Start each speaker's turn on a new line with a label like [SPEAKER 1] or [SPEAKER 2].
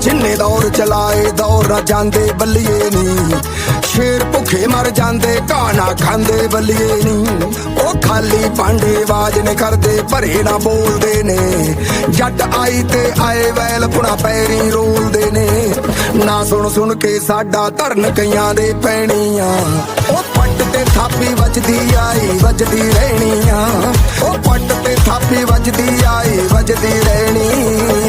[SPEAKER 1] ਜਿੰਨੇ ਦੌਰ ਚਲਾਏ, ਦੌਰ ਜਾਂਦੇ ਬੱਲੀਏ ਨੀ। ਸ਼ੇਰ ਭੁੱਖੇ ਮਰ ਜਾਂਦੇ ਕਾਣਾ ਖਾਂਦੇ ਬੱਲੀਏ ਨੀ। ਉਹ ਖਾਲੀ ਭਾਂਡੇ ਆਵਾਜ਼ ਨੇ ਕਰਦੇ, ਭਰੇ ਨਾ ਬੋਲਦੇ ਨੇ। ਜੱਟ ਆਈ ਤੇ ਆਏ ਵੈਲ ਪੁਣਾ ਪੈਰੀ ਰੋਲਦੇ ਨੇ। ਨਾ ਸੁਣ ਸੁਣ ਕੇ ਸਾਡਾ ਧਰਨ ਕਈਆਂ ਦੇ ਪੈਣੀਆਂ। ਉਹ ਪੱਟ ਤੇ ਥਾਪੀ ਵੱਜਦੀ ਆਈ, ਵੱਜਦੀ ਰਹਿਣੀ ਆ ਉਹ ਪੱਟ ਤੇ ਥਾਪੀ ਵੱਜਦੀ ਆਈ, ਵੱਜਦੀ ਰਹਿਣੀ।